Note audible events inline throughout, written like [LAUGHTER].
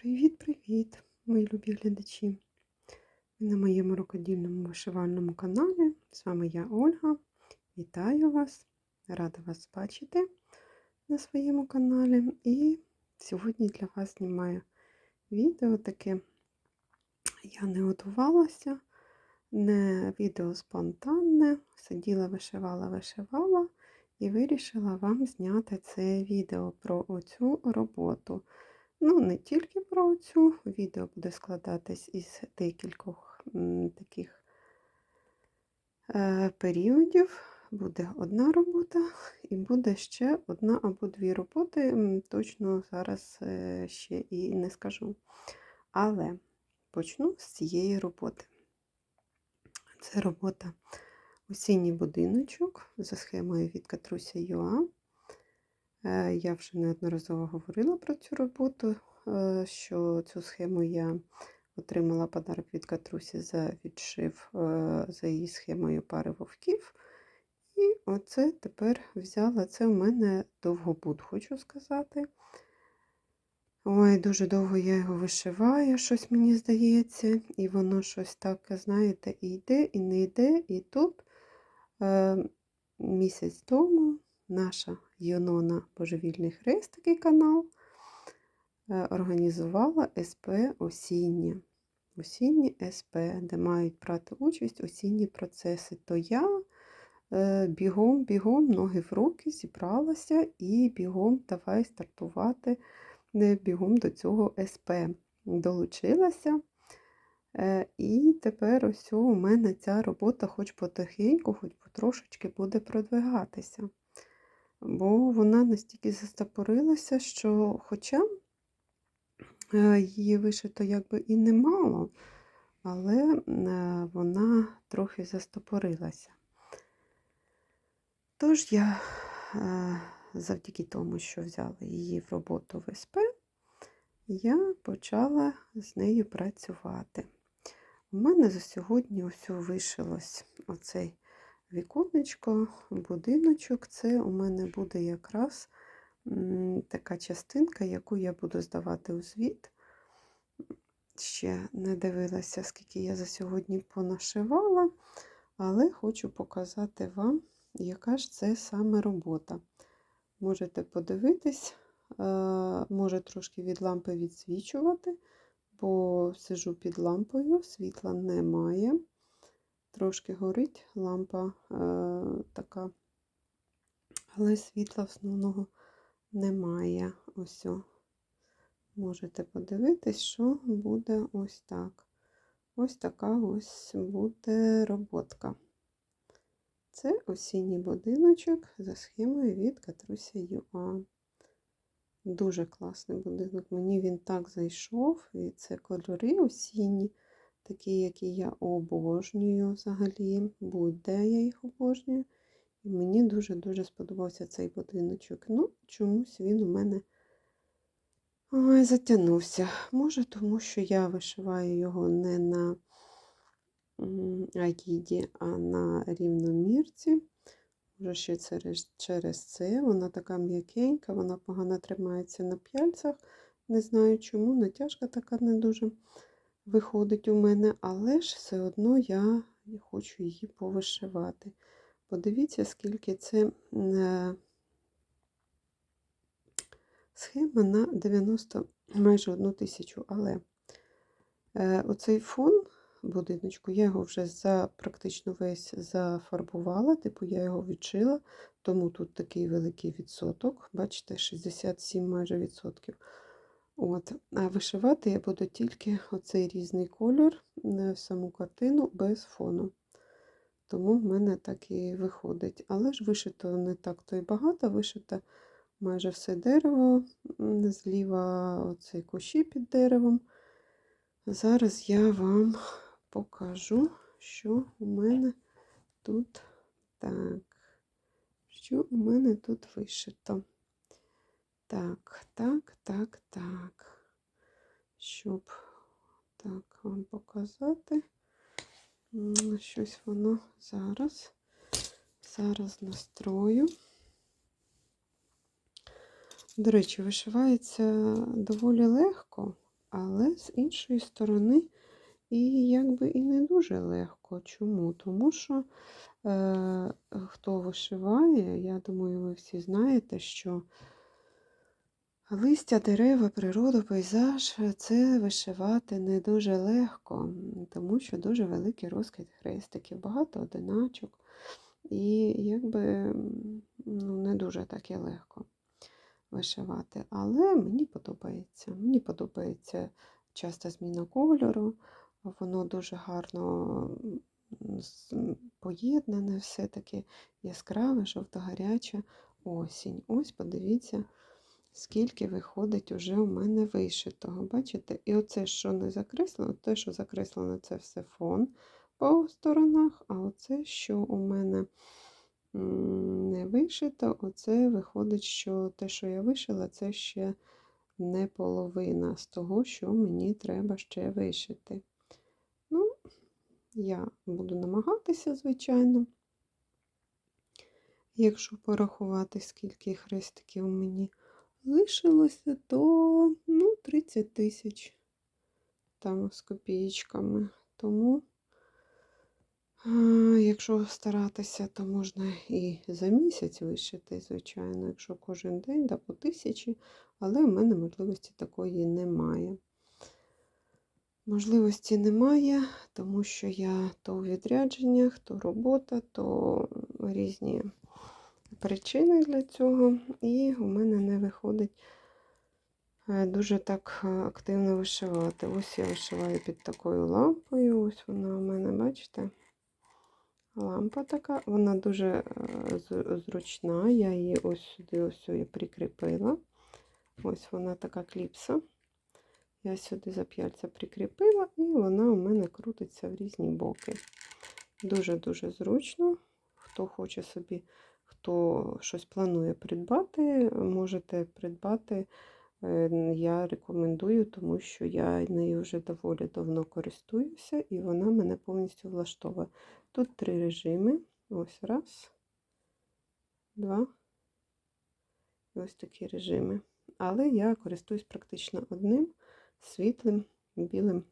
Привіт-привіт, мої любі глядачі! Ви на моєму рукодільному вишивальному каналі. З вами я Ольга. Вітаю вас! Рада вас бачити на своєму каналі. І сьогодні для вас знімаю відео таке. Я не готувалася, не відео спонтанне. Сиділа, вишивала, вишивала і вирішила вам зняти це відео про оцю роботу. Ну, не тільки про цю, відео буде складатись із декількох таких е, періодів. Буде одна робота і буде ще одна або дві роботи. Точно зараз е, ще і не скажу. Але почну з цієї роботи. Це робота осінній будиночок за схемою від Катруся Юа. Е, Я вже неодноразово говорила про цю роботу, е, що цю схему я отримала подарок від Катрусі за відшив е, за її схемою пари вовків. І оце тепер взяла. Це у мене довгобуд, хочу сказати. Ой, дуже довго я його вишиваю, щось мені здається, і воно щось так, знаєте, і йде, і не йде. І тут е, місяць тому наша Йонона Божевільний Хрест, такий канал, е, організувала СП осіннє. Осіннє СП, де мають брати участь осінні процеси. То я е, бігом, бігом, ноги в руки, зібралася і бігом давай стартувати бігом до цього СП. Долучилася. Е, І тепер ось у мене ця робота хоч потихеньку, хоч потрошечки буде продвигатися бо вона настільки застопорилася, що, хоча е, її вишито якби і немало, але е, вона трохи застопорилася. Тож я е, завдяки тому, що взяла її в роботу в СП, я почала з нею працювати. У мене за сьогодні ось вишилось оцей віконечко, будиночок. Це у мене буде якраз така частинка, яку я буду здавати у звіт. Ще не дивилася, скільки я за сьогодні понашивала, але хочу показати вам, яка ж це саме робота. Можете подивитись, е, може трошки від лампи відсвічувати, бо сижу під лампою, світла немає трошки горить лампа е, така, але світла основного немає. Ось. Можете подивитись, що буде ось так. Ось така ось буде роботка. Це осінній будиночок за схемою від Катруся Юа. Дуже класний будинок. Мені він так зайшов, і це кольори осінні такі, які я обожнюю взагалі, будь-де я їх обожнюю. І мені дуже-дуже сподобався цей будиночок. Ну, чомусь він у мене ой, затягнувся. Може, тому що я вишиваю його не на агіді, а на рівномірці. Може, ще через, через це. Вона така м'якенька, вона погано тримається на п'яльцях. Не знаю чому, натяжка така не дуже виходить у мене, але ж все одно я хочу її повишивати. Подивіться, скільки це е, схема на 90 майже одну тисячу, але е, оцей фон будиночку, я його вже за практично весь зафарбувала, типу я його відшила, тому тут такий великий відсоток. Бачите, 67 майже відсотків. От. А вишивати я буду тільки оцей різний кольор в саму картину без фону. Тому в мене так і виходить. Але ж вишито не так то й багато, вишито майже все дерево, зліва оцей кущі під деревом. Зараз я вам покажу, що у мене тут так, що у мене тут вишито. Так, так, так, так. Щоб так вам показати. Щось воно зараз. Зараз настрою. До речі, вишивається доволі легко, але з іншої сторони, і якби і не дуже легко. Чому? Тому що е, хто вишиває, я думаю, ви всі знаєте, що листя, дерева, природу, пейзаж це вишивати не дуже легко, тому що дуже великий розкид хрестиків, багато одиначок. І якби ну, не дуже так і легко вишивати. Але мені подобається. Мені подобається часто зміна кольору, воно дуже гарно поєднане, все таки яскраве, жовто-гаряче осінь. Ось подивіться, скільки виходить уже у мене вишитого. Бачите? І оце, що не закреслено, те, що закреслено, це все фон по сторонах, а оце, що у мене не вишито, оце виходить, що те, що я вишила, це ще не половина з того, що мені треба ще вишити. Ну, я буду намагатися, звичайно. Якщо порахувати, скільки хрестиків мені лишилося, то ну, 30 тисяч там з копієчками. Тому, якщо старатися, то можна і за місяць вишити, звичайно, якщо кожен день да, по тисячі, але в мене можливості такої немає. Можливості немає, тому що я то у відрядженнях, то робота, то різні причини для цього, і у мене не виходить е, дуже так е, активно вишивати. Ось я вишиваю під такою лампою. Ось вона у мене, бачите? Лампа така, вона дуже е, зручна. Я її ось сюди ось я прикріпила. Ось вона така кліпса. Я сюди зап'яльця прикріпила, і вона у мене крутиться в різні боки. Дуже-дуже зручно. Хто хоче собі, хто щось планує придбати, можете придбати. Е, Я рекомендую, тому що я нею вже доволі давно користуюся, і вона мене повністю влаштовує. Тут три режими. Ось раз, два. І ось такі режими. Але я користуюсь практично одним світлим білим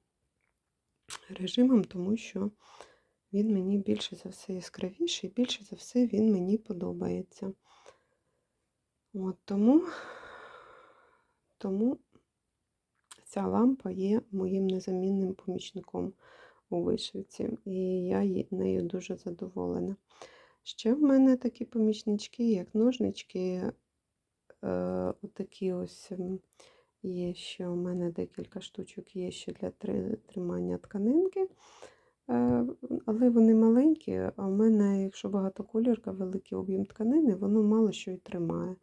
режимом, тому що він мені більше за все яскравіший, більше за все він мені подобається. От тому, тому ця лампа є моїм незамінним помічником у вишивці, і я нею дуже задоволена. Ще в мене такі помічнички, як ножнички, е, отакі ось є ще у мене декілька штучок є ще для тримання тканинки. Е, Але вони маленькі, а в мене, якщо багатоколірка, великий об'єм тканини, воно мало що й тримає.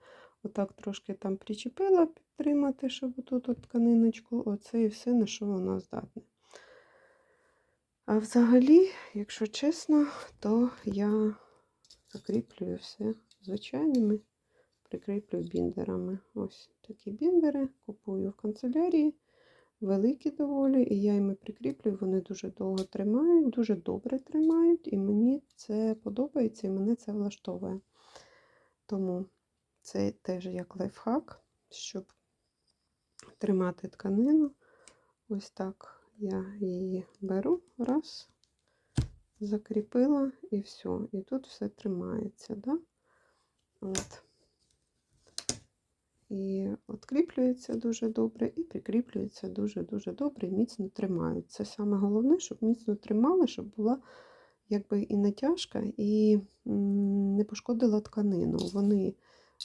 Отак трошки там причепила підтримати, щоб отут от тканиночку, оце і все, на що воно здатне. А взагалі, якщо чесно, то я закріплюю все звичайними, прикріплюю біндерами. Ось такі біндери купую в канцелярії, великі доволі, і я їми прикріплюю, вони дуже довго тримають, дуже добре тримають, і мені це подобається, і мене це влаштовує. Тому це теж як лайфхак, щоб тримати тканину. Ось так я її беру, раз, закріпила і все. І тут все тримається. Да? От. І откріплюється дуже добре, і прикріплюється дуже-дуже добре, і міцно тримають. Це саме головне, щоб міцно тримали, щоб була якби і натяжка, і не пошкодила тканину. Вони,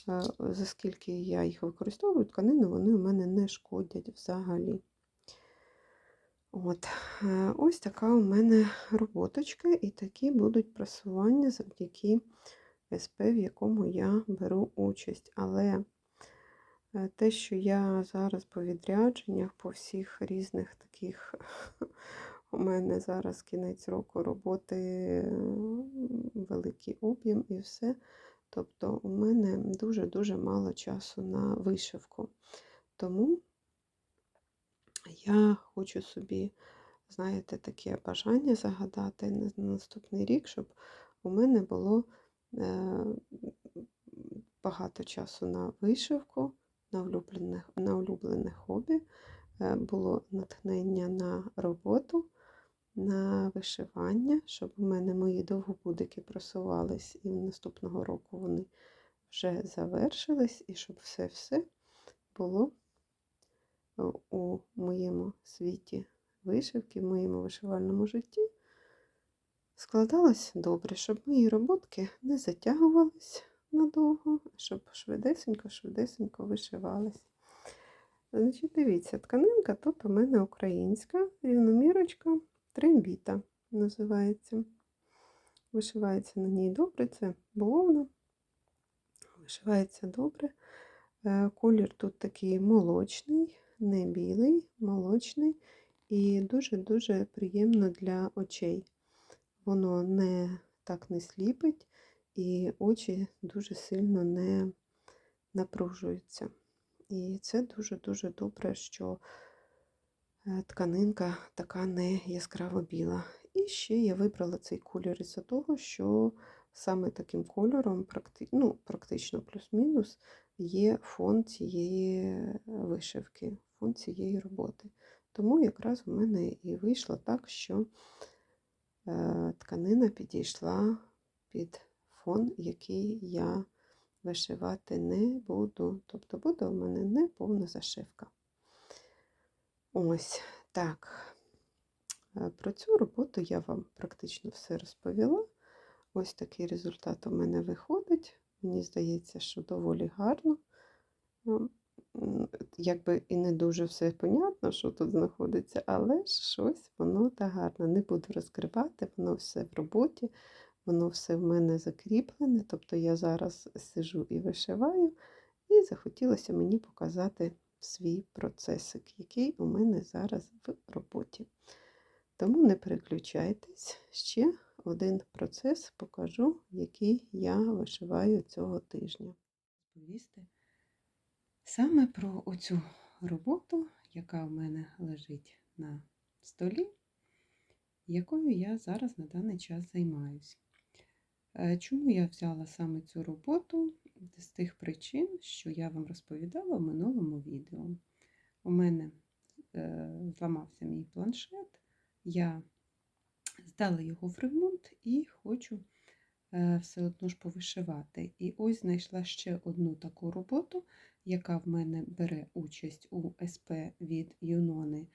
е, за я їх використовую, тканину, вони у мене не шкодять взагалі. От, е, ось така у мене роботочка, і такі будуть просування завдяки СП, в якому я беру участь. Але те, що я зараз по відрядженнях, по всіх різних таких, [LAUGHS] у мене зараз кінець року роботи, е, великий об'єм і все. Тобто у мене дуже-дуже мало часу на вишивку. Тому я хочу собі, знаєте, таке бажання загадати на на наступний рік, щоб у мене було е, багато часу на вишивку, на улюблене, на улюблене хобі, е, було натхнення на роботу, на вишивання, щоб у мене мої довгобудики просувались, і наступного року вони вже завершились, і щоб все-все було е, у моєму світі вишивки, в моєму вишивальному житті. Складалось добре, щоб мої роботки не затягувались надовго, щоб швидесенько-швидесенько вишивались. Значить, дивіться, тканинка тут у мене українська, рівномірочка, трембіта називається. Вишивається на ній добре, це бавовна. Вишивається добре. Е, Колір тут такий молочний, не білий, молочний і дуже-дуже приємно для очей. Воно не так не сліпить, і очі дуже сильно не напружуються. І це дуже-дуже добре, що е, тканинка така не яскраво біла. І ще я вибрала цей колір із-за того, що саме таким кольором, ну, практично плюс-мінус, є фон цієї вишивки, фон цієї роботи. Тому якраз у мене і вийшло так, що е, тканина підійшла під фон, який я вишивати не буду. Тобто буде у мене не повна зашивка. Ось так. Е, Про цю роботу я вам практично все розповіла. Ось такий результат у мене виходить. Мені здається, що доволі гарно. Ну, Якби і не дуже все понятно, що тут знаходиться, але щось воно та гарно. Не буду розкривати, воно все в роботі, воно все в мене закріплене. Тобто я зараз сижу і вишиваю, і захотілося мені показати свій процесик, який у мене зараз в роботі. Тому не переключайтесь, ще один процес покажу, який я вишиваю цього тижня. Саме про оцю роботу, яка в мене лежить на столі, якою я зараз на даний час займаюся. Е, Чому я взяла саме цю роботу? З тих причин, що я вам розповідала в минулому відео. У мене е, зламався мій планшет, я здала його в ремонт і хочу е, все одно ж повишивати. І ось знайшла ще одну таку роботу, яка в мене бере участь у СП від Юнони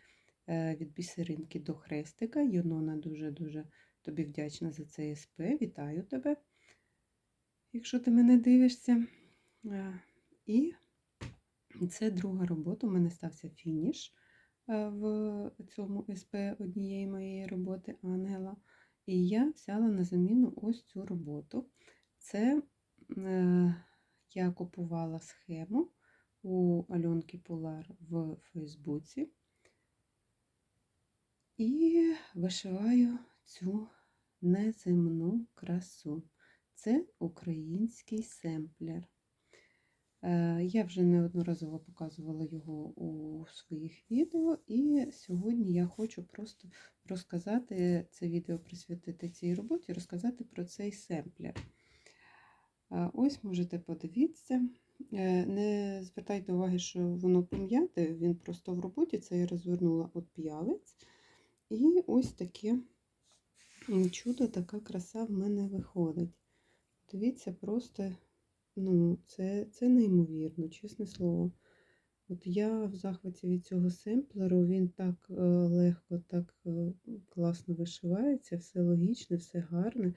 від бісеринки до хрестика. Юнона дуже-дуже тобі вдячна за цей СП. Вітаю тебе, якщо ти мене дивишся. І це друга робота. У мене стався фініш в цьому СП однієї моєї роботи Ангела. І я взяла на заміну ось цю роботу. Це е, я купувала схему у Альонки Полар в Фейсбуці і вишиваю цю неземну красу. Це український семплер. Е, Я вже неодноразово показувала його у своїх відео, і сьогодні я хочу просто розказати це відео присвятити цій роботі, розказати про цей семплер. Е, Ось можете подивитися. Е, Не звертайте уваги, що воно пом'яте, він просто в роботі, це я розвернула от п'ялець. І ось таке чудо, така краса в мене виходить. Дивіться, просто ну, це, це неймовірно, чесне слово. От я в захваті від цього семплеру, він так е, легко, так е, класно вишивається, все логічне, все гарне.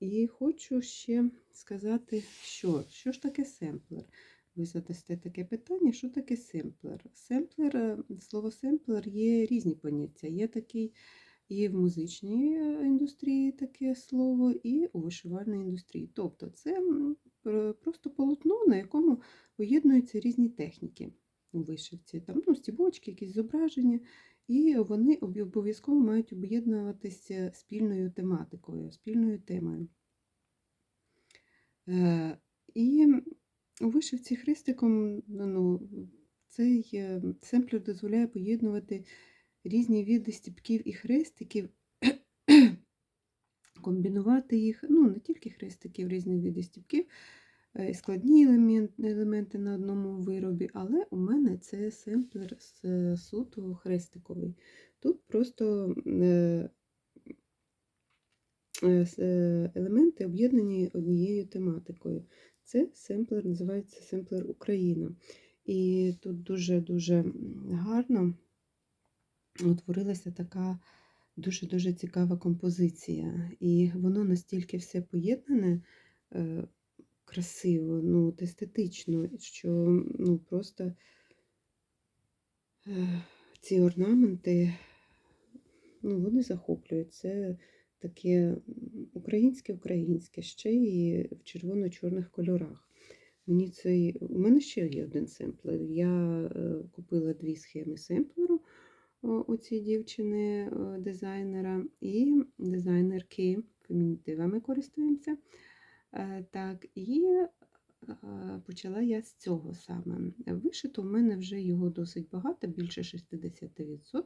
І хочу ще сказати, що що ж таке семплер? Ви задасте таке питання, що таке семплер? Семплер, е, слово семплер є різні поняття. Є такий і в музичній е, індустрії таке слово, і у вишивальній індустрії. Тобто це просто полотно, на якому поєднуються різні техніки у вишивці. Там ну, стібочки, якісь зображення, і вони обов'язково мають об'єднуватися спільною тематикою, спільною темою. Е, І у вишивці хрестиком ну, цей е, семплер дозволяє поєднувати різні види стіпків і хрестиків, [CLEARS THROAT] комбінувати їх, ну не тільки хрестиків, різні види стіпків, е, складні елемент- елементи на одному виробі, але у мене це семплер з е, суто хрестиковий. Тут просто е, елементи об'єднані однією тематикою. Це семплер, називається семплер Україна. І тут дуже-дуже гарно утворилася така дуже-дуже цікава композиція. І воно настільки все поєднане е, красиво, ну, естетично, що ну, просто е, ці орнаменти ну, вони захоплюють. Це таке українське-українське, ще і в червоно-чорних кольорах. Мені цей... У мене ще є один семплер. Я е, купила дві схеми семплеру у цієї дівчини е, дизайнера і дизайнерки фемінітивами користуємося. Е, Так, і е, почала я з цього саме. Вишито у мене вже його досить багато, більше 60%.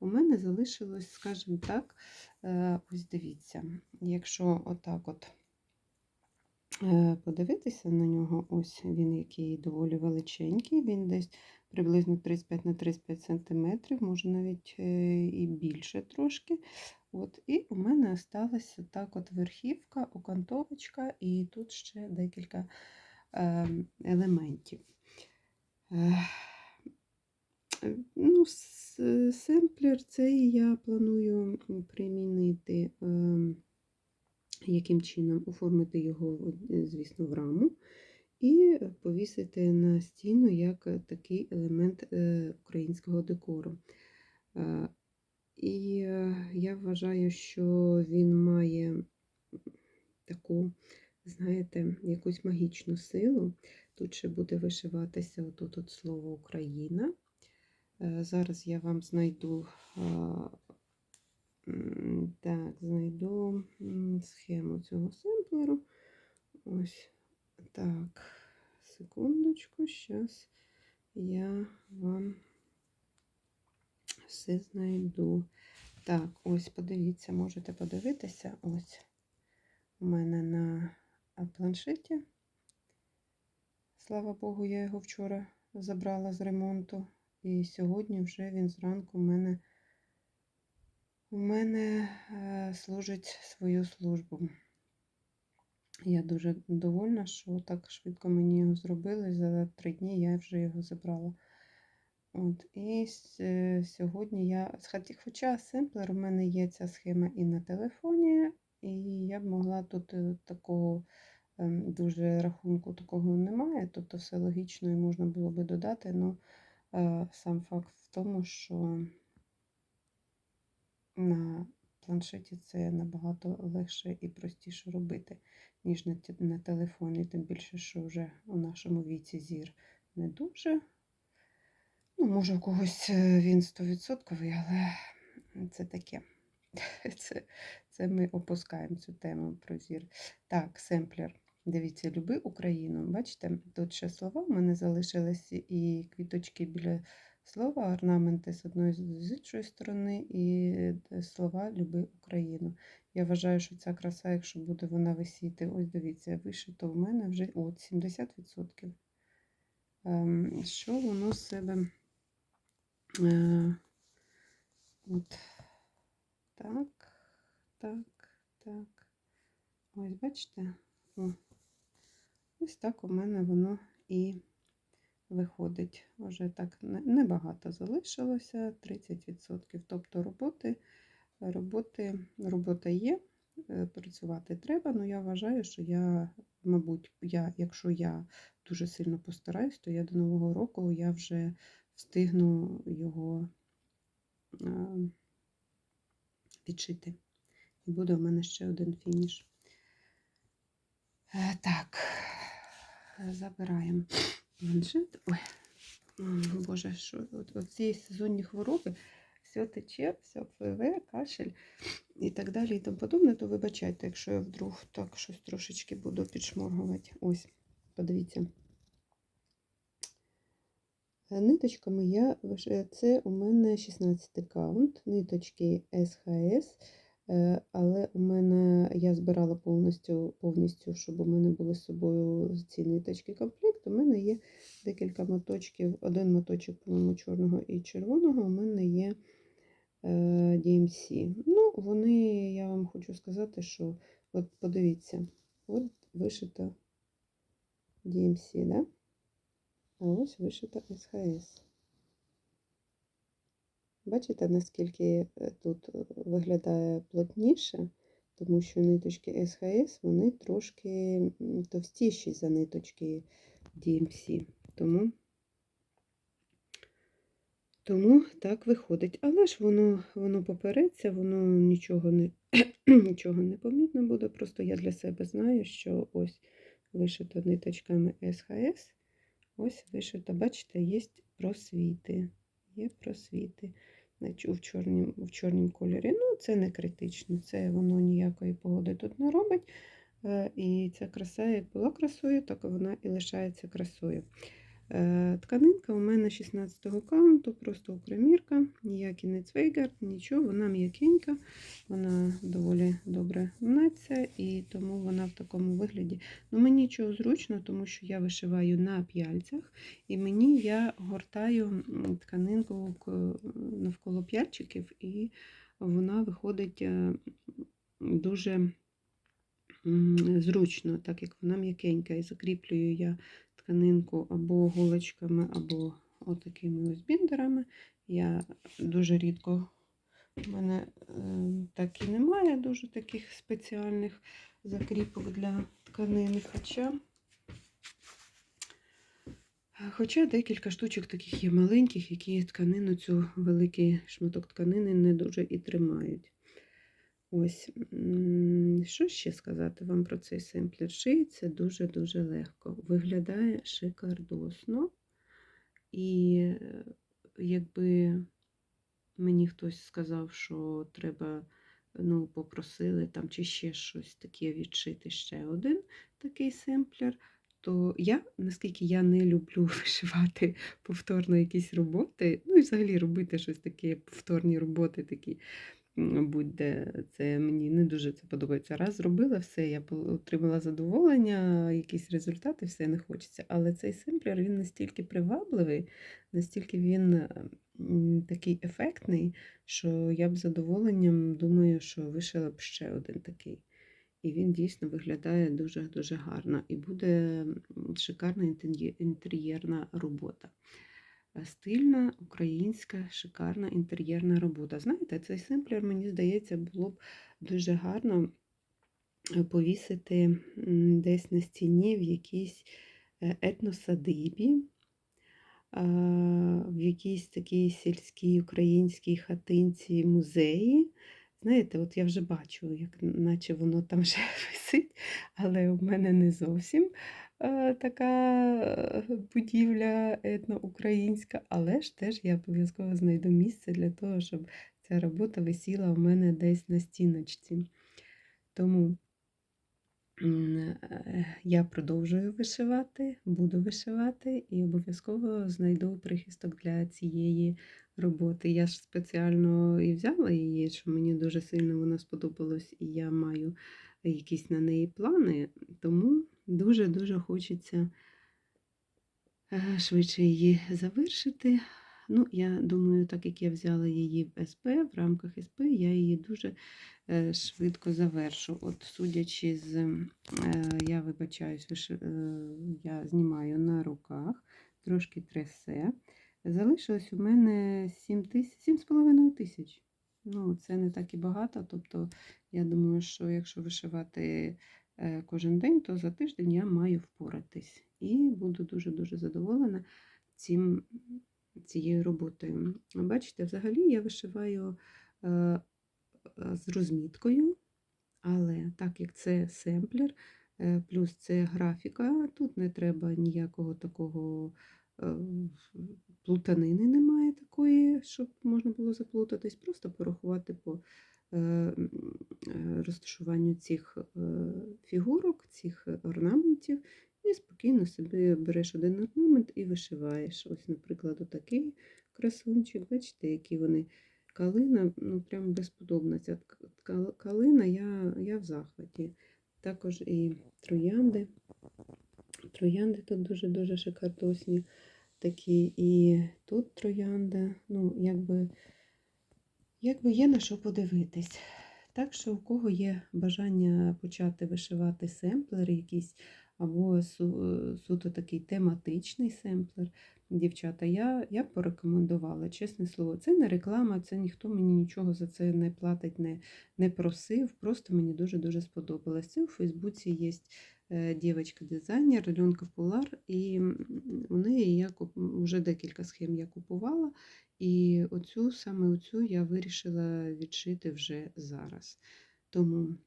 У мене залишилось, скажімо так, ось дивіться, якщо отак от подивитися на нього, ось він який доволі величенький, він десь приблизно 35 на 35 см, може навіть е, і більше трошки. От, І у мене осталася так от верхівка, окантовочка, і тут ще декілька е, елементів. Ну, семплер цей я планую примінити, ем, яким чином оформити його, звісно, в раму і повісити на стіну як е, такий елемент е, українського декору. Е, І я вважаю, що він має таку, знаєте, якусь магічну силу. Тут ще буде вишиватися отут от слово Україна. Зараз я вам знайду так, знайду схему цього семплеру. Ось так. Секундочку, зараз я вам все знайду. Так, ось подивіться, можете подивитися. Ось у мене на планшеті. Слава Богу, я його вчора забрала з ремонту. І сьогодні вже він зранку у мене, у мене е, служить свою службу. Я дуже довольна, що так швидко мені його зробили. За три дні я вже його забрала. От, І е, сьогодні я, хоча семплер у мене є ця схема і на телефоні, і я б могла тут е, такого ем, дуже рахунку такого немає, тобто все логічно і можна було би додати. Ну, е, сам факт в тому, що на планшеті це набагато легше і простіше робити, ніж на, на телефоні, тим більше, що вже у нашому віці зір не дуже. Ну, може, у когось е, він 100%, але це таке. [LAUGHS] Це, це ми опускаємо цю тему про зір. Так, семплер. Дивіться, люби Україну. Бачите, тут ще слова в мене залишилися і квіточки біля слова, орнаменти з одної з іншої сторони, і е, слова Люби Україну. Я вважаю, що ця краса, якщо буде вона висіти, ось дивіться, вишито в мене вже от 70%. Ем, Що воно з себе? Е, От так, так, так. Ось, бачите? Ось так у мене воно і виходить. Вже так небагато залишилося, 30%. Тобто роботи, роботи, робота є, е, працювати треба. Ну я вважаю, що я, мабуть, я, якщо я дуже сильно постараюсь, то я до Нового року я вже встигну його е, відшити. І буде у мене ще один фініш. Е, Так, забираємо планшет. Ой, Боже, що от, от ці сезонні хвороби, все тече, все пливе, кашель і так далі, і тому подобне, то вибачайте, якщо я вдруг так щось трошечки буду підшморгувати. Ось, подивіться. Е, Ниточками я е, це у мене 16 каунт, ниточки СХС Але у мене я збирала повністю, повністю, щоб у мене були з собою ці ниточки комплект. У мене є декілька моточків, один моточок, по-моєму, чорного і червоного. У мене є е, DMC. Ну, вони, я вам хочу сказати, що от подивіться, от вишита DMC, да? а ось вишита SHS. Бачите, наскільки е, тут е, виглядає плотніше, тому що ниточки СХС вони трошки товстіші за ниточки DMC. Тому, тому так виходить. Але ж воно, воно попереться, воно нічого не, [CLEARS THROAT] нічого не помітно буде. Просто я для себе знаю, що ось вишито ниточками СХС. Ось вишито, бачите, є просвіти. Є просвіти в чорнім, в чорнім кольорі. Ну, це не критично, це воно ніякої погоди тут не робить. Е, І ця краса, як була красою, так вона і лишається красою. Е, Тканинка у мене 16-го каунту, просто окремірка, ніякий не цвейгар, нічого, вона м'якенька, вона доволі добре мнеться, і тому вона в такому вигляді. Ну, Мені нічого зручно, тому що я вишиваю на п'яльцях, і мені я гортаю тканинку навколо п'яльчиків, і вона виходить е, дуже зручно, так як вона м'якенька, і закріплюю я тканинку або голочками, або отакими ось біндерами. Я дуже рідко, в мене е, так і немає дуже таких спеціальних закріпок для тканини. Хоча, хоча декілька штучок таких є маленьких, які тканину, цю великий шматок тканини не дуже і тримають. Ось, що ще сказати вам про цей семплер? Шиється дуже-дуже легко. Виглядає шикардосно. І е, якби мені хтось сказав, що треба, ну, попросили там чи ще щось таке відшити ще один такий семплер, то я, наскільки я не люблю [LAUGHS] вишивати повторно якісь роботи, ну і взагалі робити щось таке, повторні роботи такі будь-де. Це мені не дуже це подобається. Раз зробила все, я отримала задоволення, якісь результати, все не хочеться. Але цей семплер він настільки привабливий, настільки він такий ефектний, що я б з задоволенням думаю, що вишила б ще один такий. І він дійсно виглядає дуже-дуже гарно. І буде шикарна інтер'єрна робота. Стильна, українська, шикарна інтер'єрна робота. Знаєте, цей семплер, мені здається, було б дуже гарно е, повісити десь на стіні в якійсь е, етносадибі, в якійсь такій сільській українській хатинці музеї. Знаєте, от я вже бачу, як наче воно там [LAUGHS] вже висить, але у мене не зовсім така е, будівля етноукраїнська, але ж теж я обов'язково знайду місце для того, щоб ця робота висіла у мене десь на стіночці. Тому е, я продовжую вишивати, буду вишивати і обов'язково знайду прихисток для цієї роботи. Я ж спеціально і взяла її, що мені дуже сильно вона сподобалась, і я маю якісь на неї плани, тому дуже-дуже хочеться е, швидше її завершити. Ну, я думаю, так як я взяла її в СП, в рамках СП, я її дуже е, швидко завершу. От, судячи з, е, я вибачаюсь, я знімаю на руках, трошки трясе. Залишилось у мене 7 тисяч, 7,5 тисяч. Ну, це не так і багато. Тобто, я думаю, що якщо вишивати е, кожен день, то за тиждень я маю впоратись. І буду дуже-дуже задоволена цим, цією роботою. Бачите, взагалі я вишиваю е, з розміткою, але так як це семплер, е, плюс це графіка, тут не треба ніякого такого плутанини немає такої, щоб можна було заплутатись, просто порахувати по е, е, розташуванню цих е, фігурок, цих орнаментів, і спокійно собі береш один орнамент і вишиваєш. Ось, наприклад, отакий красунчик, бачите, які вони калина, ну прям безподобна. Ця калина, я, я в захваті. Також і троянди. Троянди тут дуже-дуже шикардосні такі. І тут троянда. Ну, якби, якби є на що подивитись. Так що, у кого є бажання почати вишивати семплер якийсь, або су- суто такий тематичний семплер, дівчата, я, я порекомендувала, чесне слово, це не реклама, це ніхто мені нічого за це не платить, не, не просив. Просто мені дуже-дуже сподобалось. Це у Фейсбуці є дівчинка-дизайнер Альонка Пулар, і у неї я вже декілька схем я купувала. І оцю, саме оцю я вирішила відшити вже зараз. Тому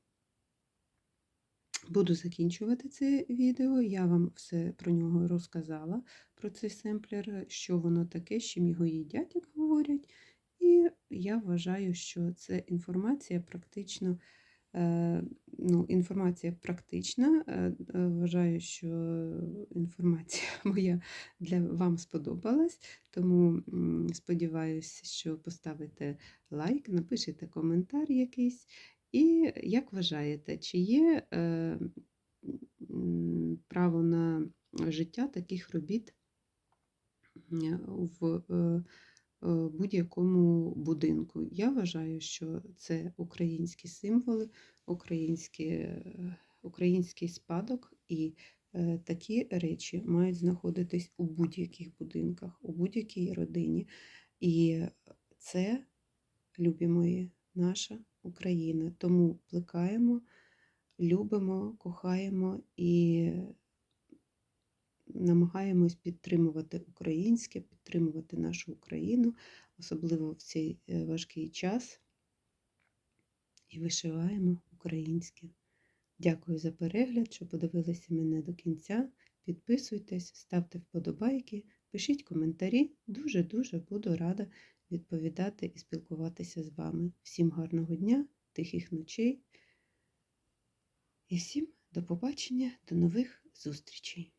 буду закінчувати це відео. Я вам все про нього розказала, про цей семплер, що воно таке, з чим його їдять, як говорять. І я вважаю, що це інформація практично. Е, Ну, інформація практична. е, е, Вважаю, що інформація [LAUGHS] моя для вам сподобалась. Тому сподіваюся, що поставите лайк, напишете коментар якийсь. І як вважаєте, чи є право на життя таких робіт в будь-якому будинку? Я вважаю, що це українські символи, українські, е, український спадок, і е, такі речі мають знаходитись у будь-яких будинках, у будь-якій родині. І це, любі мої, наша Україна. Тому плекаємо, любимо, кохаємо і намагаємось підтримувати українське, підтримувати нашу Україну, особливо в цей е, важкий час. І вишиваємо українське. Дякую за перегляд, що подивилися мене до кінця. Підписуйтесь, ставте вподобайки, пишіть коментарі. Дуже-дуже буду рада відповідати і спілкуватися з вами. Всім гарного дня, тихих ночей і всім до побачення, до нових зустрічей!